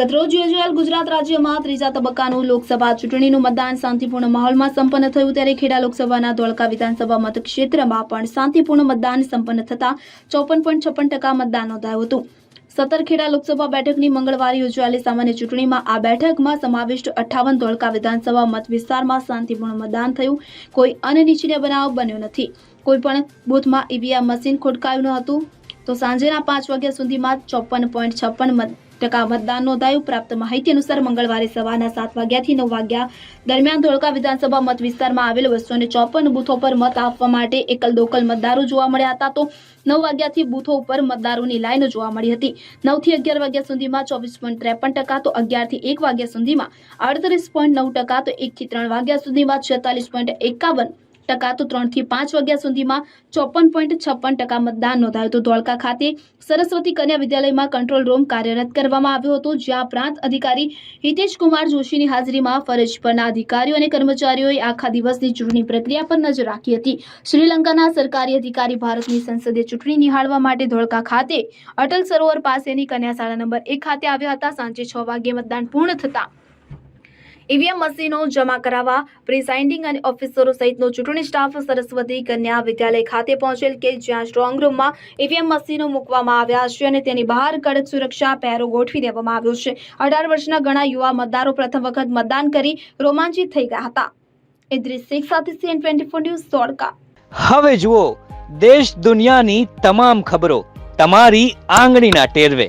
ગતરોજ યોજાયેલ ગુજરાત રાજ્યમાં ત્રીજા તબક્કાનું લોકસભા ચૂંટણીનું મતદાન શાંતિપૂર્ણ માહોલમાં સંપન્ન થયું ત્યારે ખેડા લોકસભાના ધોળકા વિધાનસભા મતક્ષેત્રમાં પણ શાંતિપૂર્ણ મતદાન સંપન્ન થતાં ચોપન પોઈન્ટ છપ્પન ટકા મતદાન નોંધાયું હતું. સત્તર ખેડા લોકસભા બેઠકની મંગળવારે યોજાયેલી સામાન્ય ચૂંટણીમાં આ બેઠકમાં સમાવિષ્ટ અઠ્ઠાવન ધોળકા વિધાનસભા મત વિસ્તારમાં શાંતિપૂર્ણ મતદાન થયું. કોઈ અનિચ્છનીય બનાવ બન્યો નથી. કોઈપણ બૂથમાં ઈવીએમ મશીન ખોટકાયું ન હતું. તો સાંજેના પાંચ વાગ્યા સુધીમાં ચોપન પોઈન્ટ છપ્પન ટકા મતદાન નોંધાયું. પ્રાપ્ત માહિતી અનુસાર મંગળવારે સવારના સાત વાગ્યાથી નવ વાગ્યા દરમિયાન ધોળકા વિધાનસભા મત વિસ્તારમાં આવેલ બસો ચોપન બૂથો પર મત આપવા માટે એકલ દોકલ મતદારો જોવા મળ્યા હતા. તો નવ વાગ્યાથી બૂથો ઉપર મતદારોની લાઈનો જોવા મળી હતી. નવથી અગિયાર વાગ્યા સુધીમાં ચોવીસ પોઈન્ટ ત્રેપન ટકા, તો અગિયારથી એક વાગ્યા સુધીમાં અડત્રીસ પોઈન્ટ નવ ટકા, તો એકથી ત્રણ વાગ્યા સુધીમાં છેતાલીસ પોઈન્ટ એકાવન ટકા તો ત્રણથી પાંચ વાગ્યા સુધીમાં ચોપન પોઈન્ટ છપ્પન ટકા મતદાન નોંધાયું હતું. ધોળકા ખાતે સરસ્વતી કન્યા વિદ્યાલયમાં કંટ્રોલ રૂમ કાર્યરત કરવામાં આવ્યો હતો, જ્યાં પ્રાંત અધિકારી હિતેશ કુમાર જોશીની હાજરીમાં ફરજ પરના અધિકારીઓ અને કર્મચારીઓએ આખા દિવસની ચૂંટણી પ્રક્રિયા પર નજર રાખી હતી. શ્રીલંકાના સરકારી અધિકારી ભારતની સંસદીય ચૂંટણી નિહાળવા માટે ધોળકા ખાતે અટલ સરોવર પાસેની કન્યા શાળા નંબર એક ખાતે આવ્યા હતા. સાંજે છ વાગ્યે મતદાન પૂર્ણ થતાં ઈવીએમ મશીનો જમા કરાવવા પ્રિસાઇન્ડિંગ અને ઓફિસરો સહિતનો ચૂંટણી સ્ટાફ સરસ્વતી કન્યા વિદ્યાલય ખાતે પહોંચેલ કે જ્યાં સ્ટ્રોંગ રૂમમાં ઈવીએમ મશીનો મૂકવામાં આવ્યા છે અને તેની બહાર કડક સુરક્ષા પહેરો ગોઠવી દેવામાં આવ્યો છે. અઢાર વર્ષના ઘણા યુવા મતદારો પ્રથમ વખત મતદાન કરી રોમાંચિત થઈ ગયા હતા. ઇદ્રિસ શેખ સાથે CN twenty four news Dholka હવે જુઓ, દેશ દુનિયાની તમામ ખબરો તમારી આંગળીના ટેરવે.